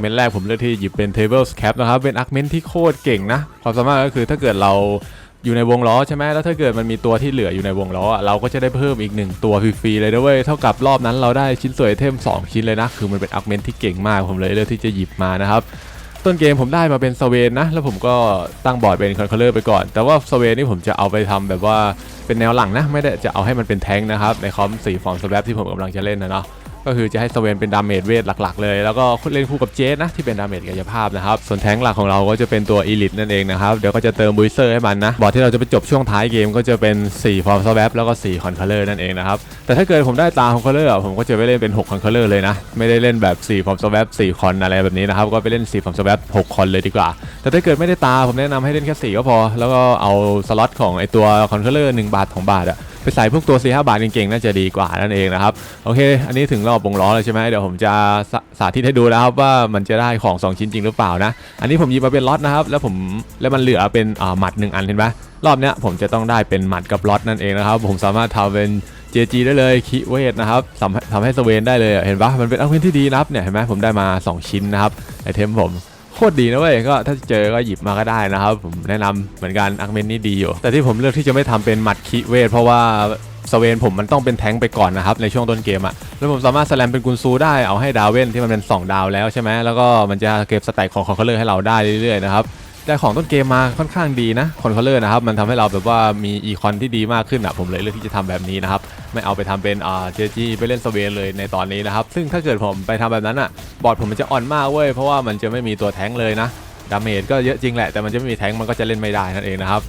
เมนต์แรกผมเลือกที่หยิบเป็น Tables Cap นะครับ เป็นอาร์เมนต์ที่โคตรเก่งนะ ความสามารถก็คือถ้าเกิดเราอยู่ในวงล้อใช่ไหมแล้วถ้าเกิดมันมีตัวที่เหลืออยู่ในวงล้อ เราก็จะได้เพิ่มอีกหนึ่งตัวฟรีๆเลยนะเว้ยเท่ากับรอบนั้นเราได้ชิ้นสวนไอเทม2 ชิ้นเลยนะ คือมันเป็นอาร์เมนต์ที่เก่งมากผมเลยเลือกที่จะหยิบมานะครับต้นเกมผมได้มาเป็นสเวนนะ แล้วผมก็ตั้งบอร์ดเป็นคอนเคเลอร์ไปก่อน แต่ว่าสเวนนี่ผมจะเอาไปทำแบบว่าเป็นแนวหลังนะ ไม่ได้จะเอาให้มันเป็นแท้งค์นะครับ ในคอมสีฟอร์มสแวปที่ผมกำลังจะเล่นนะเนาะ ก็คือจะให้สเวนเป็นดาเมจเวทหลักๆเลย แล้วก็เล่นคู่กับเจสนะที่เป็นดาเมจกายภาพนะครับ ส่วนแท้งหลักของเราก็จะเป็นตัวอีลิทนั่นเองนะครับ เดี๋ยวก็จะเติมบูสเซอร์ให้มันนะ บอร์ดที่เราจะไปจบช่วงท้ายเกมก็จะเป็น4ฟอร์มสแวปแล้วก็4คอนเคอร์เลอร์นั่นเองนะครับ แต่ถ้าเกิดผมได้ตาคอนเคอร์เลอร์ผมก็จะไปเล่นเป็น6คอนเคอร์เลอร์เลยนะ ไม่ได้เล่นแบบ4ฟอร์มสแวป4คอนอะไรแบบนี้นะครับ ก็ไปเล่น4ฟอร์มสแวป6คอนเลยดีกว่า แต่ถ้าเกิดไม่ได้ตาผมแนะนำให้เล่นแค่4ก็พอ แล้วก็เอาสล็อตของไอตัวคอนคอร์เลอร์1บาท2บาทอะ ไปใส่พวกตัว 4 5 บาทเก่งๆน่าจะดีกว่านั่นเองนะครับ โอเค อันนี้ถึงรอบวงล้อเลยใช่ไหมเดี๋ยวผมจะสาสาธิตให้ดูนะครับว่ามันจะได้ของ 2 ชิ้นจริงหรือเปล่านะ อันนี้ผมหยิบมาเป็นล็อตนะครับ แล้วผมแล้วมันเหลือเป็นอ่าหมัดหนึ่งอันเห็นไหมรอบเนี้ยผมจะต้องได้เป็นหมัดกับล็อตนั่นเองนะครับ ผมสามารถทำเป็น JG ได้เลยคิเวทนะครับทำทำให้สเวนได้เลยเห็นปะมันเป็นอัลเวนที่ดีนะครับเนี่ยเห็นไหมผมได้มา 2 ชิ้นนะครับไอเทมผม คตรดีนะเว้ยก็ถ้าเจอก็หยิบมาก็ได้นะครับ ผมแนะนำเหมือนกันอัลเวนนี่ดีอยู่ แต่ที่ผมเลือกที่จะไม่ทำเป็นหมัดคิเวทเพราะว่าสเวนผมมันต้องเป็นแทงไปก่อนนะครับ ในช่วงต้นเกมอะแล้วผมสามารถสแลมเป็นกุนซูได้เอาให้ดาวเว่นที่มันเป็น 2 ดาวแล้วใช่ไหมแล้วก็มันจะเก็บสแต็กของคอนเคอร์เลอร์ให้เราได้เรื่อยๆนะครับได้ของต้นเกมมาค่อนข้างดีนะคอนเคอร์เลอร์นะครับมันทำให้เราแบบว่ามีอีคอนที่ดีมากขึ้นอะผมเลยเลือกที่จะทำแบบนี้นะครับ ไม่เอาไปทำเป็นอ่าเจจีไปเล่นสเวนเลยในตอนนี้นะครับ ซึ่งถ้าเกิดผมไปทำแบบนั้นอะ บอร์ดผมมันจะอ่อนมากเว้ย เพราะว่ามันจะไม่มีตัวแท้งเลยนะ ดาเมจก็เยอะจริงแหละ แต่มันจะไม่มีแท้งมันก็จะเล่นไม่ได้นั่นเองนะครับ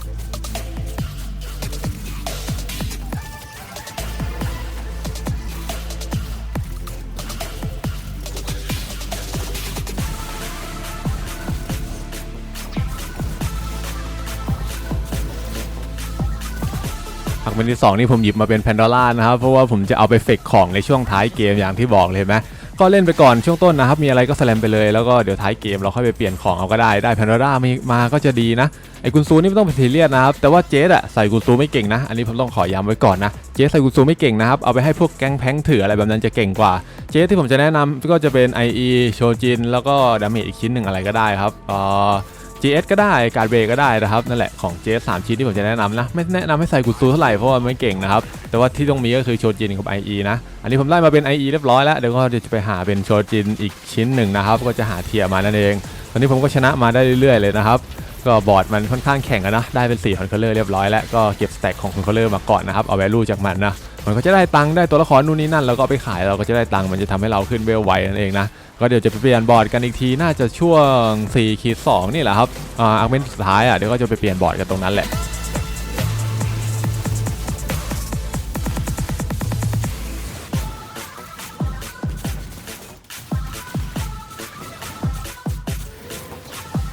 อันที่2นี่ผมหยิบมาเป็นแพนด o ล่านะครับ เพราะว่าผมจะเอาไปเฟกของในช่วงท้ายเกมอย่างที่บอกเลยไหมก็เล่นไปก่อนช่วงต้นนะครับ มีอะไรก็สแลมไปเลยแล้วก็เดี๋ยวท้ายเกมเราค่อยไปเปลี่ยนของเอาก็ได้ได้แพนด o ล่ามีมาก็จะดีนะ ไอ้กุนซูนี่ไม่ต้องเป็นทีเรียสนะครับ แต่ว่าเจสอะใส่กุนซูไม่เก่งนะ อันนี้ผมต้องขอย้ำไว้ก่อนนะ เจสใส่กุนซูไม่เก่งนะครับ เอาไปให้พวกแก๊งแพงถืออะไรแบบนั้นจะเก่งกว่า เจสที่ผมจะแนะนำก็จะเป็น IE โชจิน แล้วก็ดาเมจอีกชิ้นหนึ่งอะไรก็ได้ครับเอ่อ GS ก็ได้การเบรก็ได้นะครับนั่นแหละของ GS 3 ชิ้นที่ผมจะแนะนำนะ ไม่แนะนำให้ใส่กุซูเท่าไหร่เพราะว่าไม่เก่งนะครับ แต่ว่าที่ต้องมีก็คือโชจินกับ IE นะ อันนี้ผมได้มาเป็น IE เรียบร้อยแล้ว เดี๋ยวก็จะไปหาเป็นโชจินอีกชิ้นหนึ่งนะครับ ก็จะหาเทียมานั่นเอง ตอนนี้ผมก็ชนะมาได้เรื่อยๆเลยนะครับก็บอร์ดมันค่อนข้างแข่งนะได้เป็น4คอนเคอร์เลอร์เรียบร้อยแล้วก็เก็บสแต็กของคอนเคอร์เลอร์มาก่อนนะครับเอาแวลูจากมันนะ มันก็จะได้ตังค์ได้ตัวละครนู่นนี่นั่นแล้วก็ไปขายเราก็จะได้ตังค์มันจะทำให้เราขึ้นเวลไวนั่นเองนะก็เดี๋ยวจะไปเปลี่ยนบอร์ดกันอีกทีน่าจะช่วง4ขีด2นี่แหละครับอ่าอักเมนสุดท้ายอะเดี๋ยวก็จะไปเปลี่ยนบอร์ดกันตรงนั้นแหละ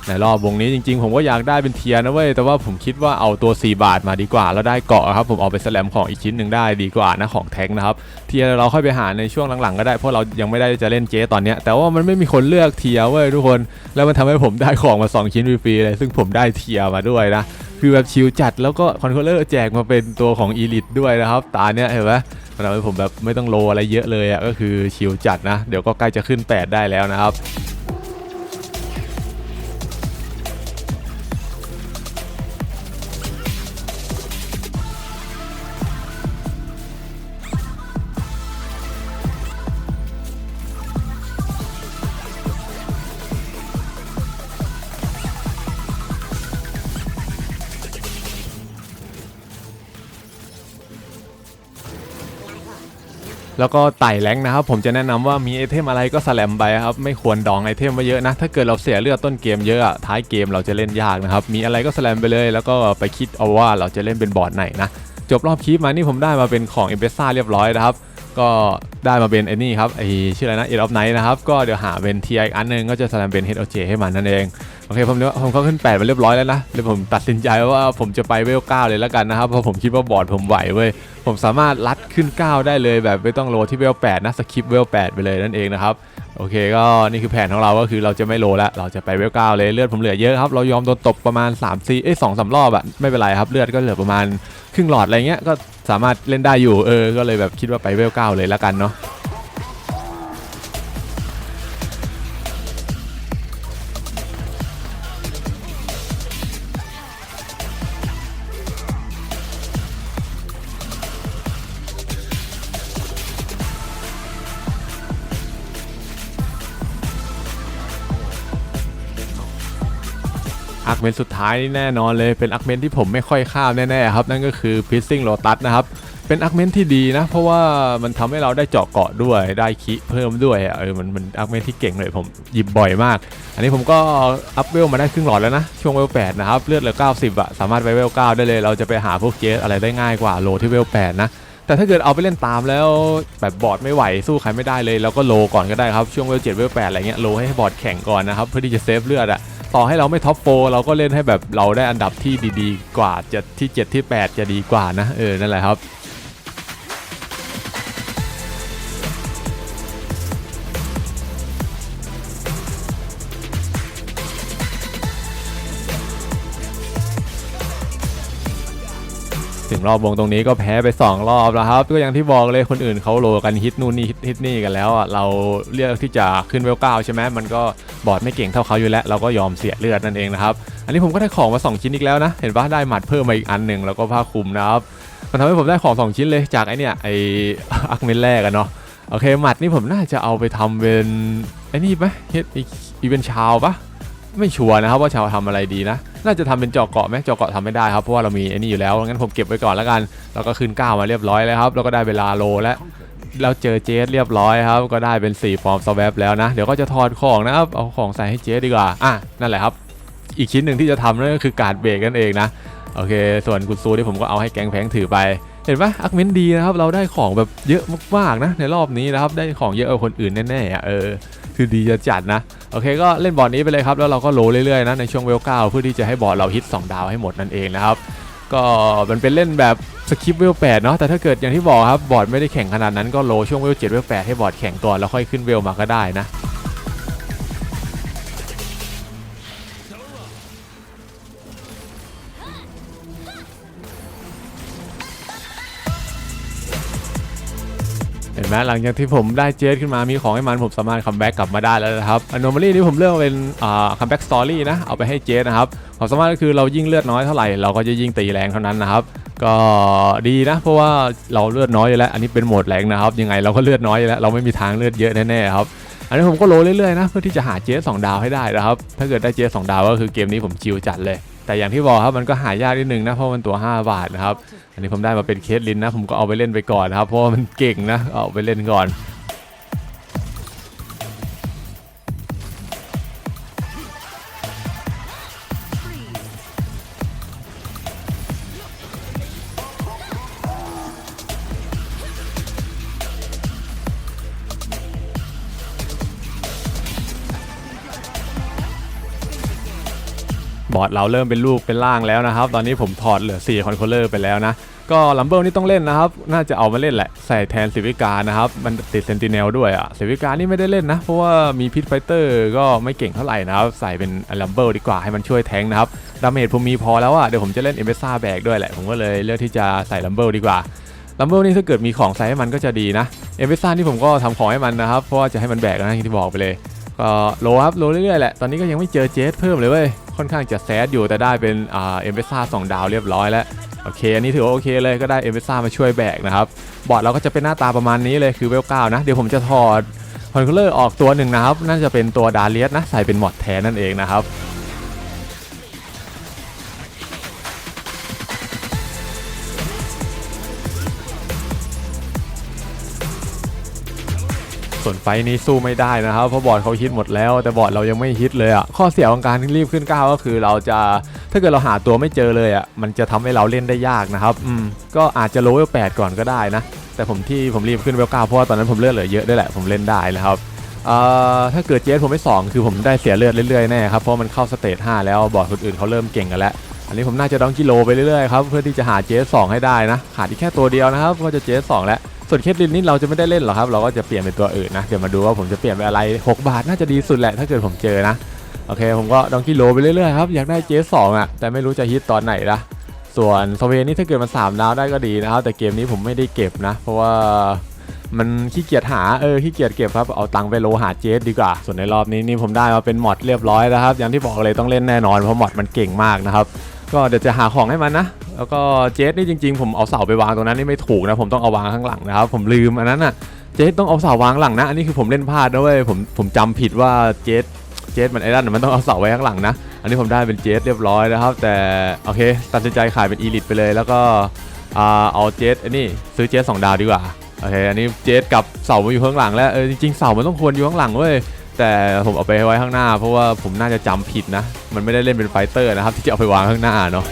ในรอบวงนี้จริงๆ ผมก็อยากได้เป็นเทียนะเว้ย แต่ว่าผมคิดว่าเอาตัว 4 บาทมาดีกว่า แล้วได้เกาะครับ ผมเอาไปสแลมของอีกชิ้นหนึ่งได้ดีกว่านะของแท้งนะครับ เทียเราค่อยไปหาในช่วงหลังๆ ก็ได้ เพราะเรายังไม่ได้จะเล่นเจตอนเนี้ยแต่ว่ามันไม่มีคนเลือกเทียเว้ยทุกคน แล้วมันทำให้ผมได้ของมา 2 ชิ้นฟรีๆเลย ซึ่งผมได้เทียมาด้วยนะ คือแบบชิลจัด แล้วก็คอนโทรลเลอร์แจกมาเป็นตัวของอีลิทด้วยนะครับ ตาเนี้ยเห็นไหมมันทำให้ผมแบบไม่ต้องโลอะไรเยอะเลยอะ ก็คือชิลจัดนะ เดี๋ยวก็ใกล้จะขึ้น 8 ได้แล้วนะครับ แล้วก็ไต่แรงนะครับ ผมจะแนะนำว่ามีไอเทมอะไรก็สแลมไปครับ ไม่ควรดองไอเทมไว้เยอะนะ ถ้าเกิดเราเสียเลือดต้นเกมเยอะอะท้ายเกมเราจะเล่นยากนะครับ มีอะไรก็สแลมไปเลย แล้วก็ไปคิดเอาว่าเราจะเล่นเป็นบอร์ดไหนนะ จบรอบคลิปมานี่ผมได้มาเป็นของเอเบซ่าเรียบร้อยนะครับ ก็ได้มาเป็นไอ้นี่ครับไอชื่ออะไรนะเอ็ดออฟไนท์นะครับ ก็เดี๋ยวหาเป็นทีอีกอันหนึงก็จะสแลมเป็น HOJ ให้มันนั่นเอง โอเคผมเนี่ยผมก็ขึ้น 8 มาเรียบร้อยแล้วนะเลยผมตัดสินใจว่าผมจะไปเวล 9 เลยแล้วกันนะครับ เพราะผมคิดว่าบอร์ดผมไหวเว้ย ผมสามารถลัดขึ้น 9 ได้เลยแบบไม่ต้องโลที่เวล 8 นะสคิปเวล 8 ไปเลยนั่นเองนะครับ โอเคก็นี่คือแผนของเราก็คือเราจะไม่โลแล้วเราจะไปเวล9เลยเลือดผมเหลือเยอะครับเรายอมโดนตบประมาณ3 4เอ้ย2 3รอบอะไม่เป็นไรครับเลือดก็เหลือประมาณครึ่งหลอดอะไรเงี้ยก็สามารถเล่นได้อยู่เออก็เลยแบบคิดว่าไปเวล9เลยแล้วกันเนาะ อาร์เมนสุดท้ายนี่แน่นอนเลยเป็นอาร์เมนที่ผมไม่ค่อยข้ามแน่ๆครับ นั่นก็คือ Pissing Lotus นะครับเป็นอาร์เมนที่ดีนะ เพราะว่ามันทำให้เราได้เจาะเกาะด้วยได้คิเพิ่มด้วยอะเออมันมันอาร์เมนที่เก่งเลยผมหยิบบ่อยมาก อันนี้ผมก็อัพเวลมาได้ครึ่งหลอดแล้วนะ ช่วงเวล8นะครับเลือดเหลือ90อะสามารถไปเวล9ได้เลย เราจะไปหาพวกเจสอะไรได้ง่ายกว่าโลที่เวล8นะแต่ถ้าเกิดเอาไปเล่นตามแล้วแบบบอร์ดไม่ไหวสู้ใครไม่ได้เลยเราก็โลก่อนก็ได้ครับช่วงเวล7เวล8อะไรเงี้ยโลให้บอร์ดแข่งก่อนนะครับเพื่อที่จะเซฟเลือดอะ ต่อให้เราไม่ท็อปโฟเราก็เล่นให้แบบเราได้อันดับที่ดีๆ กว่าจะที่7ที่ 8 จะดีกว่านะ เออ นั่นแหละครับถึงรอบวงตรงนี้ก็แพ้ไป 2 รอบแล้วครับ ก็อย่างที่บอกเลยคนอื่นเขาโลกันฮิตนู่นนี่ฮิตนี่กันแล้วอะเราเลือกที่จะขึ้นเวลเก้าใช่ไหมมันก็ บอร์ดไม่เก่งเท่าเขาอยู่แล้ว เราก็ยอมเสียเลือดนั่นเองนะครับ อันนี้ผมก็ได้ของมา2ชิ้นอีกแล้วนะ เห็นปะได้หมัดเพิ่มมาอีกอันหนึ่งแล้วก็ผ้าคลุมนะครับ มันทำให้ผมได้ของ 2 ชิ้นเลยจากไอเนี่ยไออักเมนแรกอะเนาะ โอเคหมัดนี่ผมน่าจะเอาไปทำเป็นไอ้นี่ไหมเฮ็ดอีเวนชาวปะไม่ชัวร์นะครับว่าชาวทำอะไรดีนะ น่าจะทำเป็นเจาะเกาะไหมเจาะเกาะทำไม่ได้ครับเพราะว่าเรามีไอ้นี่อยู่แล้วงั้นผมเก็บไว้ก่อนแล้วกัน แล้วก็ขึ้นก้าวมาเรียบร้อยแล้วครับ แล้วก็ได้เวลาโลแล้ว แล้วเจอเจสเรียบร้อยครับ ก็ได้เป็น 4 ฟอร์มสวบแล้วนะ เดี๋ยวก็จะถอดของนะครับ เอาของใส่ให้เจสดีกว่า อะ นั่นแหละครับ อีกชิ้นหนึ่งที่จะทำนั่นก็คือการเบรกนั่นเองนะ โอเค ส่วนกุญซูที่ผมก็เอาให้แก๊งแพงถือไป เห็นปะอักเมนดีนะครับ เราได้ของแบบเยอะมากๆนะ ในรอบนี้นะครับ ได้ของเยอะกว่าคนอื่นแน่ๆอะเออ คือดีจะจัดนะ โอเค ก็เล่นบอร์ดนี้ไปเลยครับ แล้วเราก็โลเรื่อยๆนะ ในช่วงเวลเก้าเพื่อที่จะให้บอร์ดเราฮิต2ดาวให้หมดนั่นเองนะครับ ก็มันเป็นเล่นแบบสคิปเวลแปดเนาะแต่ถ้าเกิดอย่างที่บอกครับบอร์ดไม่ได้แข่งขนาดนั้นก็โลช่วงเวลเจ็ดเวลแปดให้บอร์ดแข่งก่อนแล้วค่อยขึ้นเวลมาก็ได้นะ นไหมหลังจากที่ผมได้เจสขึ้นมามีของให้มันผมสามารถคัมแบ็กกลับมาได้แล้วนะครับอ n o m a l y นี่ผมเลือกเป็นคัมแบ็กสตอรี่นะเอาไปให้เจสนะครับความสามารถก็คือเรายิ่งเลือดน้อยเท่าไหร่เราก็จะยิ่งตีแรงเท่านั้นนะครับก็ดีนะ เพราะว่าเราเลือดน้อยอยู่แล้วอันนี้เป็นโหมดแรงนะครับยังไงเราก็เลือดน้อยอยู่แล้วเราไม่มีทางเลือดเยอะแน่ๆครับอันนี้ผมก็โลเรื่อยๆนะเพื่อที่จะหาเจสสองดาวให้ได้นะครับถ้าเกิดได้เจสสองดาวก็คือเกมนี้ผมชิลจัดเลย แต่อย่างที่บอกครับมันก็หายากนิดนึงนะเพราะมันตัว 5 บาทนะครับ อันนี้ผมได้มาเป็นเคสลินนะ ผมก็เอาไปเล่นไปก่อนนะครับ เพราะว่ามันเก่งนะเอาไปเล่นก่อน อร์ดเราเริ่มเป็นลูกเป็นล่างแล้วนะครับ ตอนนี้ผมถอดเหลือ4คอนโทรลเลอร์ไปแล้วนะ ก็ลัมเบิลนี่ต้องเล่นนะครับ น่าจะเอามาเล่นแหละ ใส่แทนสิวิกานะครับ มันติดเซนติเนลด้วยอะสิวิกานี่ไม่ได้เล่นนะ เพราะว่ามีพิทไฟเตอร์ก็ไม่เก่งเท่าไหร่นะครับ ใส่เป็นลัมเบิลดีกว่าให้มันช่วยแทงนะครับ ดาเมจผมมีพอแล้วอะเดี๋ยวผมจะเล่นเอเมซ่าแบกด้วยแหละ ผมก็เลยเลือกที่จะใส่ลัมเบิลดีกว่าลัมเบิลนี่ถ้าเกิดมีของใส่ให้มันก็จะดีนะ เอเมซ่านี่ผมก็ทำของให้มันนะครับ เพราะว่าจะให้มันแบกนะที่บอกไปเลยก็โลครับโลเรื่อยๆแหละ ตอนนี้ก็ยังไม่เจอเจสเพิ่มเลยเว้ย ค่อนข้างจะแซดอยู่แต่ได้เป็นอ่าเอ็มเบซ่าสองดาวเรียบร้อยแล้วโอเคอันนี้ถือว่าโอเคเลยก็ได้เอ็มเบซ่ามาช่วยแบกนะครับบอร์ดเราก็จะเป็นหน้าตาประมาณนี้เลยคือเวลเก้านะเดี๋ยวผมจะถอดคอนโทรลเลอร์ออกตัวหนึ่งนะครับน่าจะเป็นตัวดาเลียสนะใส่เป็นมอดแทนนั่นเองนะครับ ส่วนไฟนี้สู้ไม่ได้นะครับเพราะบอร์ดเขาฮิตหมดแล้ว แต่บอร์ดเรายังไม่ฮิตเลยอะข้อเสียของการรีบขึ้นก้าวก็คือเราจะถ้าเกิดเราหาตัวไม่เจอเลยอะมันจะทำให้เราเล่นได้ยากนะครับอืมก็อาจจะโลเวล8ก่อนก็ได้นะ แต่ผมที่ผมรีบขึ้นเวล9เพราะว่าตอนนั้นผมเลือดเหลือเยอะด้วยแหละผมเล่นได้นะครับเอ่อถ้าเกิดเจสผมไม่สองคือผมได้เสียเลือดเรื่อยๆแน่ครับเพราะมันเข้าสเตจ5แล้วบอร์ดคนอื่นเขาเริ่มเก่งกันแล้ว อันนี้ผมน่าจะดองกิโลไปเรื่อยๆครับเพื่อที่จะหาเจสสองให้ได้นะขาดอีกแค่ตัวเดียวนะครับก็จะเจสสองแล้ว ส่วนเคสลินนี่เราจะไม่ได้เล่นหรอกครับ เราก็จะเปลี่ยนเป็นตัวอื่นนะ เดี๋ยวมาดูว่าผมจะเปลี่ยนเป็นอะไร 6 บาทน่าจะดีสุดแหละถ้าเกิดผมเจอนะ โอเค ผมก็ดองกิโลไปเรื่อยๆครับ อยากได้เจสองอะ แต่ไม่รู้จะฮิตตอนไหนละส่วนสเวนนี่ถ้าเกิดมัน3ดาวได้ก็ดีนะครับ แต่เกมนี้ผมไม่ได้เก็บนะ เพราะว่ามันขี้เกียจหา เออ ขี้เกียจเก็บครับ เอาตังค์ไปโลหาเจสดีกว่า ส่วนในรอบนี้นี่ผมได้มาเป็นมอดเรียบร้อยแล้วครับ อย่างที่บอกเลยต้องเล่นแน่นอน เพราะมอดมันเก่งมากนะครับ ก็เดี๋ยวจะหาของให้มันนะ แล้วก็เจสนี่จริงๆ ผมเอาเสาไปวางตรงนั้นนี่ไม่ถูกนะ ผมต้องเอาวางข้างหลังนะครับ ผมลืมอันนั้นอะ เจสต้องเอาเสาวางหลังนะ อันนี้คือผมเล่นพลาดนะเว้ย ผมผมจำผิดว่าเจสเจสมันไอ้นั่นมันต้องเอาเสาไว้ข้างหลังนะ อันนี้ผมได้เป็นเจสเรียบร้อยนะครับ แต่โอเค ตัดสินใจขายเป็นอีลิทไปเลย แล้วก็เอาเจสอันนี้ซื้อเจสสองดาวดีกว่า โอเค อันนี้เจสกับเสามาอยู่ข้างหลังแล้ว เออจริงๆเสามันต้องควรอยู่ข้างหลังเว้ย แต่ผมเอาไปไว้ข้างหน้า เพราะว่าผมน่าจะจำผิดนะ มันไม่ได้เล่นเป็นไฟเตอร์นะครับ ที่จะเอาไปวางข้างหน้าเนาะ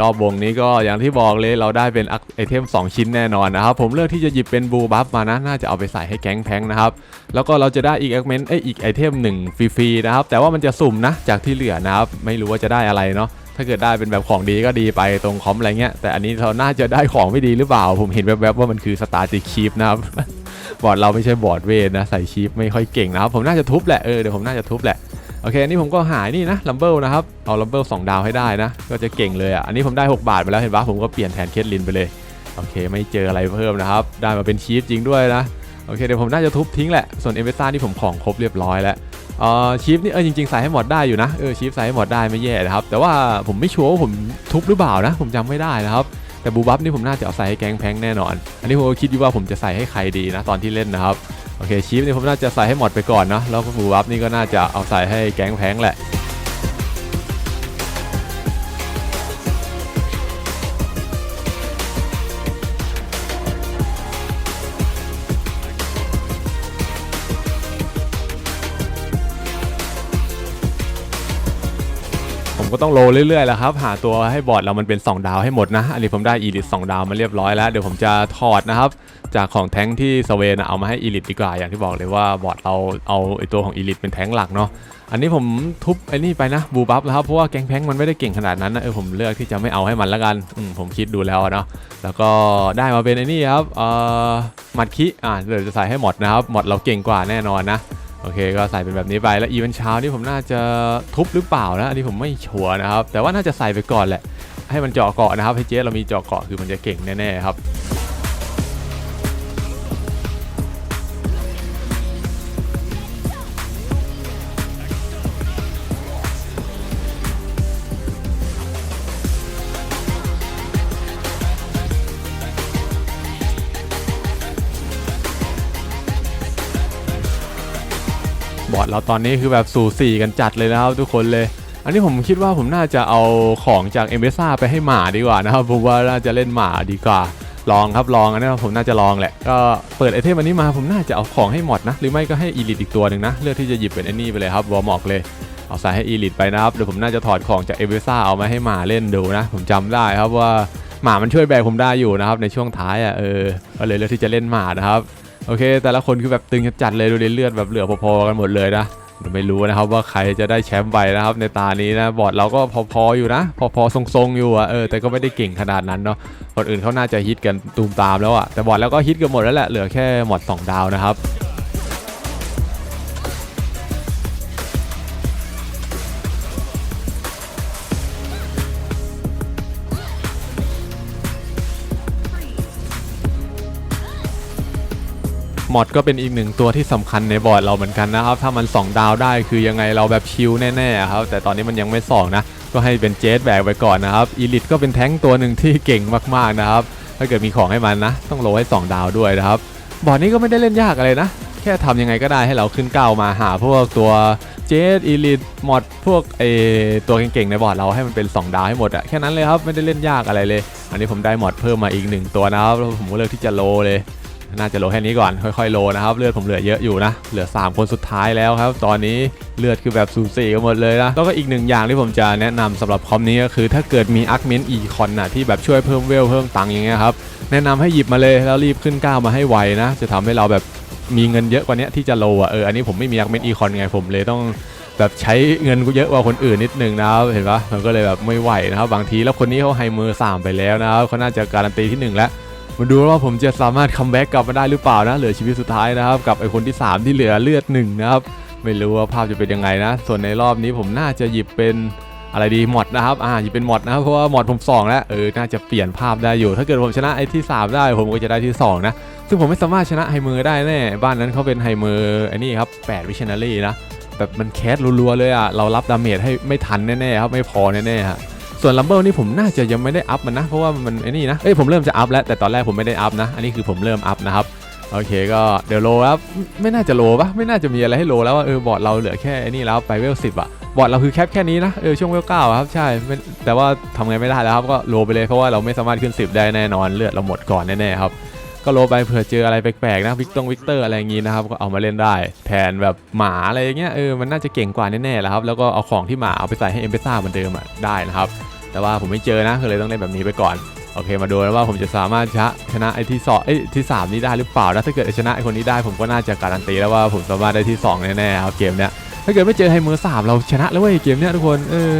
รอบวงนี้ก็อย่างที่บอกเลยเราได้เป็นไอเทม 2 ชิ้นแน่นอนนะครับ ผมเลือกที่จะหยิบเป็นบูบัฟมานะ น่าจะเอาไปใส่ให้แก๊งแพงนะครับ แล้วก็เราจะได้อีกแอคเมนต์เอ้ยอีกไอเทมหนึ่งฟรีๆนะครับ แต่ว่ามันจะสุ่มนะจากที่เหลือนะครับ ไม่รู้ว่าจะได้อะไรเนาะถ้าเกิดได้เป็นแบบของดีก็ดีไปตรงคอมอะไรเงี้ยแต่อันนี้เราน่าจะได้ของไม่ดีหรือเปล่า ผมเห็นแวบๆว่ามันคือสตาร์ติคีฟนะครับบอร์ดเราไม่ใช่บอร์ดเวทนะใส่คีฟไม่ค่อยเก่งนะครับผมน่าจะทุบแหละเออเดี๋ยวผมน่าจะทุบแหละ โอเคอันนี้ผมก็หายนี่นะลัมเบิลนะครับ เอาลัมเบิลสองดาวให้ได้นะ ก็จะเก่งเลยอะ อันนี้ผมได้ 6 บาทไปแล้วเห็นปะผมก็เปลี่ยนแทนเคสลินไปเลย โอเค ไม่เจออะไรเพิ่มนะครับ ได้มาเป็นชีฟจริงด้วยนะ โอเค เดี๋ยวผมน่าจะทุบทิ้งแหละ ส่วนเอเวซ่านี่ผมของครบเรียบร้อยแล้วเอ่อชีฟนี่เออจริงๆใส่ให้หมดได้อยู่นะ เออชีฟใส่ให้หมดได้ไม่แย่นะครับ แต่ว่าผมไม่ชัวร์ว่าผมทุบหรือเปล่านะ ผมจำไม่ได้นะครับ แต่บูบัฟนี่ผมน่าจะเอาใส่ให้แก๊งแพงแน่นอน อันนี้ผมคิดอยู่ว่าผมจะใส่ให้ใครดีนะตอนที่เล่นนะครับ โอเคชีฟนี่ผมน่าจะใส่ให้หมดไปก่อนเนาะแล้วบูบัฟนี่ก็น่าจะเอาใส่ให้แก๊งแพงแหละผมก็ต้องโลเรื่อยๆแล้วครับ หาตัวให้บอร์ดเรามันเป็น 2 ดาวให้หมดนะ อันนี้ผมได้อีลิท2ดาวมาเรียบร้อยแล้ว เดี๋ยวผมจะถอดนะครับ จากของแท้งที่สเวนเอามาให้อีลิทดีกว่าอย่างที่บอกเลยว่าบอร์ดเราเอาไอตัวของอีลิทเป็นแท้งหลักเนาะอันนี้ผมทุบไอ้นี่ไปนะบูบัฟนะครับเพราะว่าแกงแพงมันไม่ได้เก่งขนาดนั้นนะเออผมเลือกที่จะไม่เอาให้มันละกันอืมผมคิดดูแล้วเนาะแล้วก็ได้มาเป็นไอ้นี่ครับเอ่อหมัดคิอ่าเดี๋ยวจะใส่ให้หมดนะครับหมดเราเก่งกว่าแน่นอนนะโอเคก็ใส่เป็นแบบนี้ไปแล้วอีเวนเช้านี่ผมน่าจะทุบหรือเปล่านะอันนี้ผมไม่ชัวร์นะครับแต่ว่าน่าจะใส่ไปก่อนแหละให้มันเจาะเกาะนะครับให้เจ๊เรามีเจาะเกาะคือมันจะเก่งแน่ๆครับ ดเราตอนนี้คือแบบสู่สี่กันจัดเลยนะครับทุกคนเลย อันนี้ผมคิดว่าผมน่าจะเอาของจากเอเมซ่าไปให้หมาดีกว่านะครับผมว่าน่าจะเล่นหมาดีกว่าลองครับลองอันนี้ผมน่าจะลองแหละก็เปิดไอเทมอันนี้มาผมน่าจะเอาของให้หมดนะ หรือไม่ก็ให้อีลิทอีกตัวหนึ่งนะ เลือกที่จะหยิบเป็นไอ้นี่ไปเลยครับวอร์มอกเลยเอาใส่ให้อีลิทไปนะครับเดี๋ยวผมน่าจะถอดของจากเอเวซ่าเอามาให้หมาเล่นดูนะ ผมจำได้ครับว่าหมามันช่วยแบกผมได้อยู่นะครับในช่วงท้ายอะเออก็เลยเลือกที่จะเล่นหมานะครับ โอเค แต่ละคนคือแบบตึงจัดเลยดูดิเลือดแบบเหลือพอๆกันหมดเลยนะไม่รู้นะครับว่าใครจะได้แชมป์ไปนะครับ ในตานี้นะบอร์ดเราก็พอๆอยู่นะ พอๆทรงๆอยู่อะเออแต่ก็ไม่ได้เก่งขนาดนั้นเนาะคนอื่นเขาน่าจะฮิตกันตูมตามแล้วอะแต่บอร์ดแล้วก็ฮิตกันหมดแล้วแหละเหลือแค่หมด2ดาวนะครับ มอดก็เป็นอีกหนึ่งตัวที่สำคัญในบอร์ดเราเหมือนกันนะครับ ถ้ามัน 2 ดาวได้คือยังไงเราแบบชิลแน่ๆครับ แต่ตอนนี้มันยังไม่2นะ ก็ให้เป็นเจสแบกไว้ก่อนนะครับอีลิทก็เป็นแท้งตัวหนึ่งที่เก่งมากๆนะครับ ถ้าเกิดมีของให้มันนะ ต้องโลให้ 2 ดาวด้วยนะครับ บอร์ดนี้ก็ไม่ได้เล่นยากอะไรนะ แค่ทำยังไงก็ได้ให้เราขึ้นเก้ามาหาพวกตัวเจสอีลิทมอดพวกไอตัวเก่งๆในบอร์ดเราให้มันเป็น 2 ดาวให้หมดอะแค่นั้นเลยครับไม่ได้เล่นยากอะไรเลย อันนี้ผมได้มอดเพิ่มมาอีกหนึ่งตัวนะครับแล้วผมก็เลือกที่จะโลเลย น่าจะโลแค่นี้ก่อนค่อยๆโลนะครับ เลือดผมเหลือเยอะอยู่นะ เหลือ 3 คนสุดท้ายแล้วครับ ตอนนี้เลือดคือแบบสูสีกันหมดเลยนะ แล้วก็อีกหนึ่งอย่างที่ผมจะแนะนำสำหรับคอมนี้ก็คือ ถ้าเกิดมีอาร์คเมนอีคอนน่ะที่แบบช่วยเพิ่มเวลเพิ่มตังค์อย่างเงี้ยครับ แนะนำให้หยิบมาเลยแล้วรีบขึ้นก้าวมาให้ไวนะ จะทำให้เราแบบมีเงินเยอะกว่านี้ที่จะโลอะเอออันนี้ผมไม่มีอาร์คเมนอีคอนไงผมเลยต้องแบบใช้เงินกูเยอะกว่าคนอื่นนิดนึงนะครับเห็นปะมันก็เลยแบบไม่ไหวนะครับบางทีแล้วคนนี้เขาไฮเมอร์สามไปแล้วนะครับเขาน่าจะการันตีที่หนึ่งแล้ว มาดูว่าผมจะสามารถคัมแบ็กกลับมาได้หรือเปล่านะ เหลือชีวิตสุดท้ายนะครับ กับไอคนที่ 3 ที่เหลือเลือดหนึ่งนะครับ ไม่รู้ว่าภาพจะเป็นยังไงนะ ส่วนในรอบนี้ผมน่าจะหยิบเป็นอะไรดีมอดนะครับ อ่าหยิบเป็นมอดนะครับ เพราะว่ามอดผมสองแล้ว เออ น่าจะเปลี่ยนภาพได้อยู่ ถ้าเกิดผมชนะไอที่ 3 ได้ ผมก็จะได้ที่ 2 นะ ซึ่งผมไม่สามารถชนะไฮเมอร์ได้แน่ บ้านนั้นเขาเป็นไฮเมอร์ไอ้นี่ครับ8วิชนารีนะ แบบมันแคสรัวๆเลยอะ เรารับดาเมจให้ไม่ทันแน่ๆครับ ไม่พอแน่ๆฮะ ส่วนลัมเบิลนี่ผมน่าจะยังไม่ได้อัพมันนะ เพราะว่ามันไอ้นี่นะ เอ้ยผมเริ่มจะอัพแล้วแต่ตอนแรกผมไม่ได้อัพนะ อันนี้คือผมเริ่มอัพนะครับโอเคก็เดี๋ยวโลครับไม่น่าจะโลปะไม่น่าจะมีอะไรให้โลแล้วว่าเออบอร์ดเราเหลือแค่นี่แล้วไปเวลสิบอะบอร์ดเราคือแคปแค่นี้นะเออช่วงเวลเก้าครับใช่แต่ว่าทำไงไม่ได้แล้วครับก็โลไปเลยเพราะว่าเราไม่สามารถขึ้น 10 ได้แน่นอนเลือดเราหมดก่อนแน่ๆครับก็โลไปเผื่อเจออะไรแปลกๆนะวิกตงวิกเตอร์อะไรอย่างงี้นะครับก็เอามาเล่นได้ แทนแบบหมาอะไรอย่างเงี้ยเออมันน่าจะเก่งกว่าแน่ๆแล้วครับแล้วก็เอาของที่หมาเอาไปใส่ให้เอ็มเบซ่าเหมือนเดิมอะได้นะครับ แต่ว่าผมไม่เจอนะก็เลยต้องเล่นแบบนี้ไปก่อนโอเคมาดูแล้วว่าผมจะสามารถชนะไอ้ที่สองไอ้ที่สามนี้ได้หรือเปล่านะถ้าเกิดชนะไอ้คนนี้ได้ผมก็น่าจะการันตีแล้วว่าผมสามารถได้ที่สองแน่ๆเอาเกมเนี้ยถ้าเกิดไม่เจอไฮเมอร์สามเราชนะแล้วเว้ยเกมเนี้ยทุกคนเออ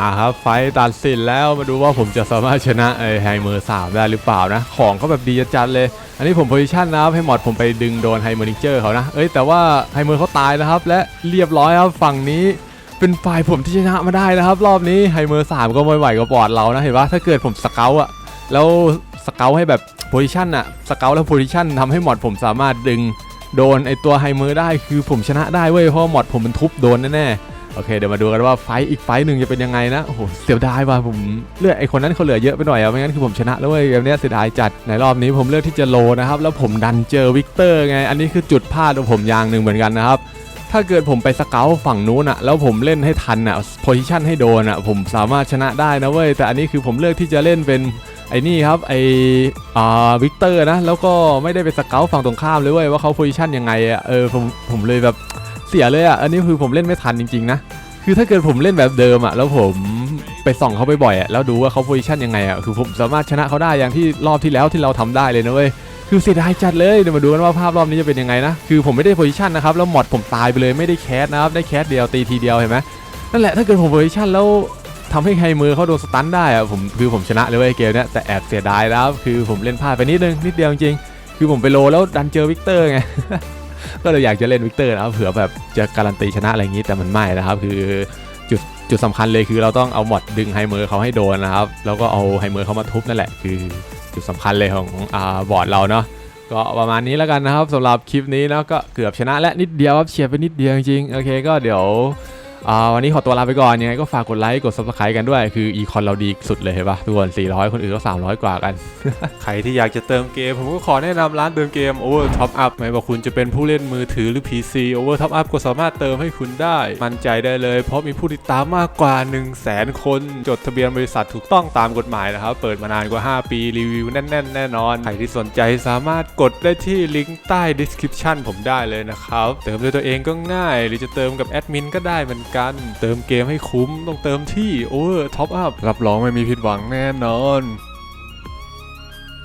มาครับไฟตัดสินแล้วมาดูว่าผมจะสามารถชนะไอ้ไฮเมอร์สามได้หรือเปล่านะ ของก็แบบดีจัดเลย อันนี้ผมโพซิชันนะครับให้หมอดผมไปดึงโดนไฮเมอร์นิเจอร์เขานะ เอ้ยแต่ว่าไฮเมอร์เขาตายนะครับ และเรียบร้อยครับฝั่งนี้เป็นฝ่ายผมที่ชนะมาได้นะครับ รอบนี้ไฮเมอร์สามก็ไม่ไหวกับบอดเรานะเห็นปะถ้าเกิดผมสเกลอะแล้วสเกลให้แบบโพซิชันอะสเกลแล้วโพซิชันทำให้หมอดผมสามารถดึงโดนไอตัวไฮเมอร์ได้คือผมชนะได้เว้ยเพราะหมอดผมมันทุบโดนแน่ๆ โอเคเดี๋ยวมาดูกันว่าไฟอีกไฟหนึ่งจะเป็นยังไงนะโอ้โหเสียดายว่ะผมเลือกไอคนนั้นเขาเหลือเยอะไปหน่อยอะไม่งั้นคือผมชนะแล้วเว้ยเกมเนี้ยเสียดายจัดในรอบนี้ผมเลือกที่จะโลนะครับแล้วผมดันเจอวิกเตอร์ไงอันนี้คือจุดพลาดของผมอย่างหนึ่งเหมือนกันนะครับถ้าเกิดผมไปสเกลฝั่งนู้นอะแล้วผมเล่นให้ทันอะโพซิชันให้โดนอะผมสามารถชนะได้นะเว้ยแต่อันนี้คือผมเลือกที่จะเล่นเป็นไอ้นี่ครับไออ่าวิกเตอร์นะแล้วก็ไม่ได้ไปสเกลฝั่งตรงข้ามเลยเว้ยว่าเขาโพซิชันยังไงอะเออผมผมเลยแบบ เสียเลยอะอันนี้คือผมเล่นไม่ทันจริงๆนะ คือถ้าเกิดผมเล่นแบบเดิมอะแล้วผมไปส่องเขาบ่อยๆอะแล้วดูว่าเขาโพซิชันยังไงอะคือผมสามารถชนะเขาได้อย่างที่รอบที่แล้วที่เราทำได้เลยนะเว้ย คือเสียดายจัดเลย เดี๋ยวมาดูกันว่าภาพรอบนี้จะเป็นยังไงนะ คือผมไม่ได้โพซิชันนะครับ แล้วหมดผมตายไปเลยไม่ได้แคสนะครับ ได้แคสเดียวตีทีเดียวเห็นไหมนั่นแหละถ้าเกิดผมโพซิชันแล้วทำให้ใครมือเขาโดนสตันได้อะผมคือผมชนะเลยเว้ยเกมเนี้ยแต่แอบเสียดายแล้วคือผมเล่นพลาดไปนิดนึงนิดเดียวจริงคือผมไปโลแล้วดันเจอวิกเตอร์ไง ก็เลยอยากจะเล่นวิกเตอร์นะครับเผื่อแบบจะการันตีชนะอะไรอย่างนี้แต่มันไม่นะครับ คือจุดจุดสำคัญเลยคือเราต้องเอาหมดดึงไฮเมอร์เขาให้โดนนะครับ แล้วก็เอาไฮเมอร์เขามาทุบนั่นแหละ คือจุดสำคัญเลยของอ่าบอร์ดเราเนาะก็ประมาณนี้แล้วกันนะครับสำหรับคลิปนี้นะก็เกือบชนะและนิดเดียวครับเฉียดไปนิดเดียวจริงๆโอเคก็เดี๋ยว วันนี้ขอตัวลาไปก่อนยังไงก็ฝากกดไลค์กด subscribe กันด้วย คืออีคอนเราดีสุดเลยเห็นปะทุกคน 400 คนอื่นก็ 300 กว่ากัน ใครที่อยากจะเติมเกม ผมก็ขอแนะนำร้านเติมเกม Over Top Up ไม่ว่าคุณจะเป็นผู้เล่นมือถือหรือ PC Over Top Up ก็สามารถเติมให้คุณได้ มั่นใจได้เลย เพราะมีผู้ติดตามมากกว่า 1 0 0 0 0แสนคน จดทะเบียนบริษัทถูกต้องตามกฎหมายนะครับเปิดมานานกว่า 5 ปีรีวิวแน่นๆ แน่นอนใครที่สนใจสามารถกดได้ที่ลิงก์ใต้ description ผมได้เลยนะครับเติมด้วยตัวเองก็ง่าย หรือจะเติมกับแอดมินก็ได้เหมือนกัน เติมเกมให้คุ้มต้องเติมที่ Over Top Up รับรองไม่มีผิดหวังแน่นอน